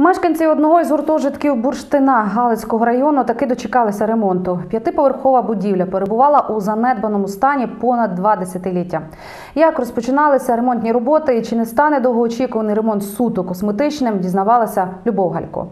Мешканці одного із гуртожитків Бурштина Галицького району таки дочекалися ремонту. П'ятиповерхова будівля перебувала у занедбаному стані понад два десятиліття. Як розпочиналися ремонтні роботи і чи не стане довгоочікуваний ремонт суто косметичним, дізнавалася Любов Галько.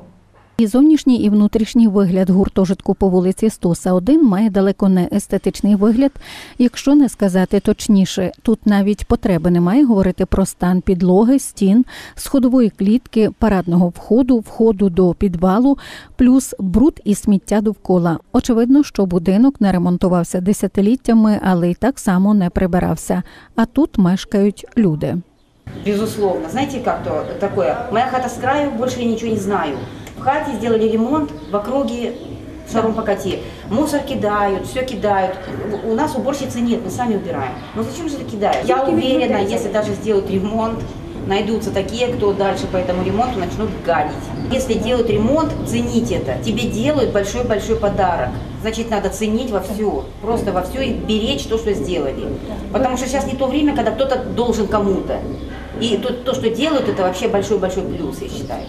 І зовнішній і внутрішній вигляд гуртожитку по вулиці Стоса 1 має далеко не естетичний вигляд, якщо не сказати точніше. Тут навіть потреби немає говорити про стан підлоги, стін, сходової клітки, парадного входу, входу до підвалу, плюс бруд і сміття довкола. Очевидно, що будинок не ремонтувався десятиліттями, але й так само не прибирався. А тут мешкають люди. Безусловно. Знаете, как то такое? Моя хата с краю, больше я ничего не знаю. Хате сделали ремонт в округе шаром покати. Мусор кидают, все кидают. У нас уборщицы нет, мы сами убираем. Но зачем же это кидают? Я уверена, если даже сделают ремонт, найдутся такие, кто дальше по этому ремонту начнут гадить. Если делают ремонт, цените это. Тебе делают большой-большой подарок. Значит, надо ценить во все, просто во все и беречь то, что сделали. Потому что сейчас не то время, когда кто-то должен кому-то. И то, то, что делают, это вообще большой-большой плюс, я считаю.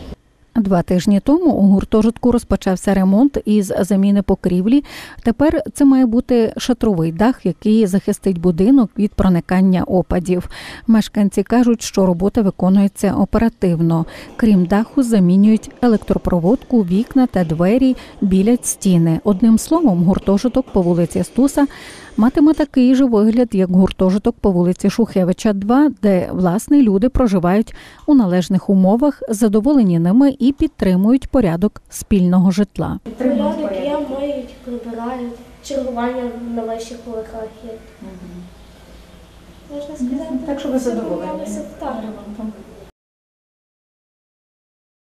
Два тижні тому у гуртожитку розпочався ремонт із заміни покрівлі. Тепер це має бути шатровий дах, який захистить будинок від проникання опадів. Мешканці кажуть, що робота виконується оперативно. Крім даху, замінюють електропроводку, вікна та двері, білять стіни. Одним словом, гуртожиток по вулиці Стуса матиме такий же вигляд, як гуртожиток по вулиці Шухевича, 2, де власне люди проживають у належних умовах, задоволені ними і підтримують порядок спільного житла. Порядок я мають прибирають, чергування на вищих поверхах. Можна сказати, Так що ви задоволені?